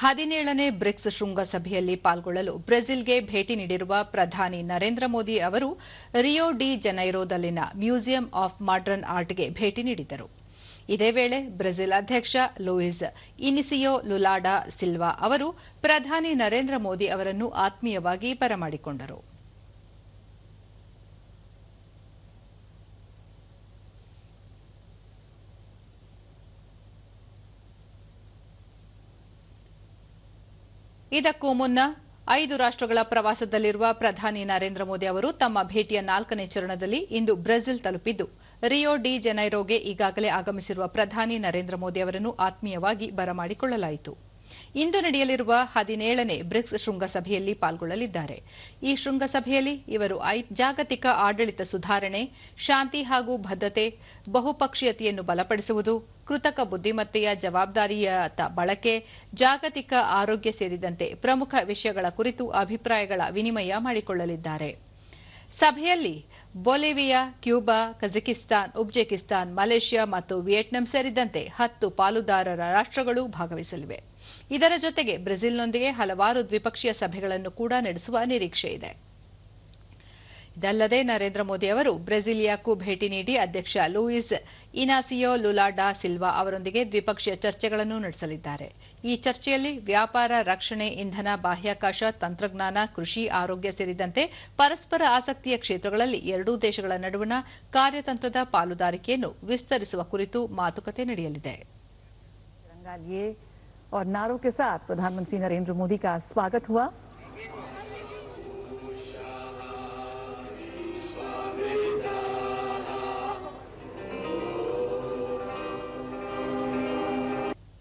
ಹದಿನೇಳನೇ ಬ್ರಿಕ್ಸ್ ಶೃಂಗಸಭೆಯಲ್ಲಿ ಪಾಲ್ಗೊಳ್ಳಲು ಬ್ರೆಜಿಲ್ಗೆ ಭೇಟಿ ನೀಡಿರುವ ಪ್ರಧಾನಿ ನರೇಂದ್ರ ಮೋದಿ ಅವರು ರಿಯೋ ಡಿ ಜನೈರೋದಲ್ಲಿನ ಮ್ಯೂಸಿಯಂ ಆಫ್ ಮಾಡರ್ನ್ ಆರ್ಟ್ಗೆ ಭೇಟಿ ನೀಡಿದರು ಇದೇ ವೇಳೆ ಬ್ರೆಜಿಲ್ ಅಧ್ಯಕ್ಷ ಲೂಯಿಸ್ ಇನಿಸಿಯೋ ಲುಲಾಡಾ ಸಿಲ್ವಾ ಅವರು ಪ್ರಧಾನಿ ನರೇಂದ್ರ ಮೋದಿ ಅವರನ್ನು ಆತ್ಮೀಯವಾಗಿ ಬರಮಾಡಿಕೊಂಡರು. ಇದಕ್ಕೂ ಮುನ್ನ ಐದು ರಾಷ್ಟ್ರಗಳ ಪ್ರವಾಸದಲ್ಲಿರುವ ಪ್ರಧಾನಿ ನರೇಂದ್ರ ಮೋದಿ ಅವರು ತಮ್ಮ ಭೇಟಿಯ ನಾಲ್ಕನೇ ಚರಣದಲ್ಲಿ ಇಂದು ಬ್ರೆಜಿಲ್ ತಲುಪಿದ್ದು. ರಿಯೋ ಡಿ ಜನೈರೋಗೆ ಈಗಾಗಲೇ ಆಗಮಿಸಿರುವ ಪ್ರಧಾನಿ ನರೇಂದ್ರ ಮೋದಿ ಅವರನ್ನು ಆತ್ಮೀಯವಾಗಿ ಬರಮಾಡಿಕೊಳ್ಳಲಾಯಿತು. ಇಂದು ನಡೆಯಲಿರುವ ಹದಿನೇಳನೇ ಬ್ರಿಕ್ಸ್ ಶೃಂಗಸಭೆಯಲ್ಲಿ ಪಾಲ್ಗೊಳ್ಳಲಿದ್ದಾರೆ. ಈ ಶೃಂಗಸಭೆಯಲ್ಲಿ ಇವರು ಜಾಗತಿಕ ಆಡಳಿತ ಸುಧಾರಣೆ, ಶಾಂತಿ ಹಾಗೂ ಬದ್ಧತೆ ಬಹುಪಕ್ಷೀಯತೆಯನ್ನು ಬಲಪಡಿಸುವುದು, ಕೃತಕ ಬುದ್ದಿಮತ್ತೆಯ ಜವಾಬ್ದಾರಿಯ ಬಳಕೆ, ಜಾಗತಿಕ ಆರೋಗ್ಯ ಸೇರಿದಂತೆ ಪ್ರಮುಖ ವಿಷಯಗಳ ಕುರಿತು ಅಭಿಪ್ರಾಯಗಳ ವಿನಿಮಯ ಮಾಡಿಕೊಳ್ಳಲಿದ್ದಾರೆ. ಸಭೆಯಲ್ಲಿ Bolivia, Cuba Kazakhstan Uzbekistan Malaysia ಮತ್ತು ವಿಯೆಟ್ನಾಂ ಸೇರಿದಂತೆ ಹತ್ತು ಪಾಲುದಾರರ ರಾಷ್ಟ್ರಗಳು ಭಾಗವಹಿಸಲಿವೆ. ಇದರ ಜೊತೆಗೆ ಬ್ರೆಜಿಲ್ನೊಂದಿಗೆ ಹಲವಾರು ದ್ವಿಪಕ್ಷೀಯ ಸಭೆಗಳನ್ನು ಕೂಡ ನಡೆಸುವ ನಿರೀಕ್ಷೆ ಇದೆ ಇದಲ್ಲದೆ ನರೇಂದ್ರ ಮೋದಿ ಅವರು ಬ್ರೆಜಿಲಿಯಾಕ್ಕೂ ಭೇಟಿ ನೀಡಿ ಅಧ್ಯಕ್ಷ ಲೂಯಿಸ್ ಇನಾಸಿಯೋ ಲುಲಾಡಾ ಸಿಲ್ವಾ ಅವರೊಂದಿಗೆ ದ್ವಿಪಕ್ಷೀಯ ಚರ್ಚೆಗಳನ್ನು ನಡೆಸಲಿದ್ದಾರೆ ಈ ಚರ್ಚೆಯಲ್ಲಿ ವ್ಯಾಪಾರ ರಕ್ಷಣೆ ಇಂಧನ ಬಾಹ್ಯಾಕಾಶ ತಂತ್ರಜ್ಞಾನ ಕೃಷಿ ಆರೋಗ್ಯ ಸೇರಿದಂತೆ ಪರಸ್ಪರ ಆಸಕ್ತಿಯ ಕ್ಷೇತ್ರಗಳಲ್ಲಿ ಎರಡೂ ದೇಶಗಳ ನಡುವಣ ಕಾರ್ಯತಂತ್ರದ ಪಾಲುದಾರಿಕೆಯನ್ನು ವಿಸ್ತರಿಸುವ ಕುರಿತು ಮಾತುಕತೆ ನಡೆಯಲಿದೆ तिरंगा लिए और नारों के साथ प्रधानमंत्री नरेंद्र मोदी का स्वागत हुआ